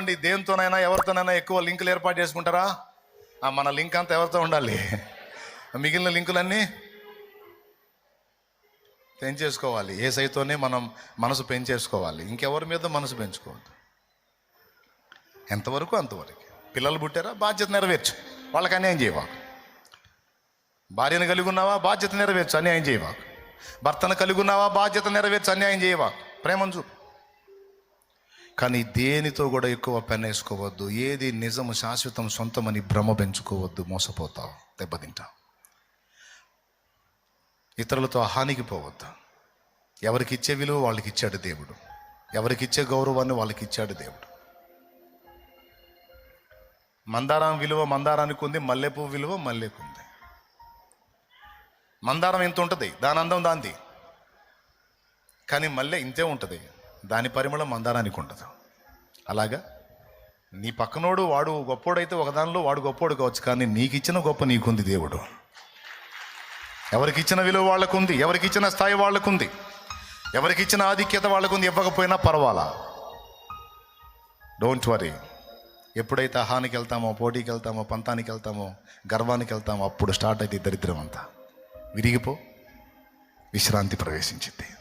అండి దేనితోనైనా ఎవరితోనైనా ఎక్కువ లింకులు ఏర్పాటు చేసుకుంటారా? ఆ, మన లింక్ అంతా ఎవరితో ఉండాలి? మిగిలిన లింకులన్నీ పెంచేసుకోవాలి. ఏ సైతోనే మనం మనసు పెంచేసుకోవాలి. ఇంకెవరి మీద మనసు పెంచుకోవద్దు. ఎంతవరకు అంతవరకు. పిల్లలు పుట్టారా? బాధ్యత నెరవేర్చు. వాళ్ళకి అన్యాయం చేయవా భార్యను కలిగి ఉన్నావా? బాధ్యత నెరవేర్చు. అన్యాయం చేయవాకు భర్తను కలిగి ఉన్నావా? బాధ్యత నెరవేర్చు. అన్యాయం చేయవా ప్రేమను చూపు. కానీ దేనితో కూడా ఎక్కువ పెన్నేసుకోవద్దు ఏది నిజము శాశ్వతం సొంతమని భ్రమ పెంచుకోవద్దు. మోసపోతావు దెబ్బతింటావు ఇతరులతో హానికి పోవద్దు. ఎవరికి ఇచ్చే విలువ వాళ్ళకి ఇచ్చాడు దేవుడు. ఎవరికి ఇచ్చే గౌరవాన్ని వాళ్ళకి ఇచ్చాడు దేవుడు. మందారం విలువ మందారానికి ఉంది మల్లెపూ విలువ మల్లెకు ఉంది. మందారం ఎంత ఉంటుంది? దాని అందం దాంది. కానీ మల్లె ఇంతే ఉంటుంది. దాని పరిమళం మందారానికి ఉండదు అలాగా? నీ పక్కనోడు వాడు గొప్పోడైతే ఒకదానిలో వాడు గొప్పోడు కావచ్చు కానీ నీకు ఇచ్చిన గొప్ప నీకుంది దేవుడు. ఎవరికి ఇచ్చిన విలువ వాళ్ళకుంది ఎవరికి ఇచ్చిన స్థాయి వాళ్ళకుంది ఎవరికి ఇచ్చిన ఆధిక్యత వాళ్ళకుంది ఇవ్వకపోయినా పర్వాలా? డోంట్ వరీ ఎప్పుడైతే అహానికి వెళ్తామో పోటీకి వెళ్తామో పంతానికి వెళ్తామో గర్వానికి వెళ్తామో అప్పుడు స్టార్ట్ అయితే దరిద్రం అంతా. విరిగిపో విశ్రాంతి ప్రవేశించింది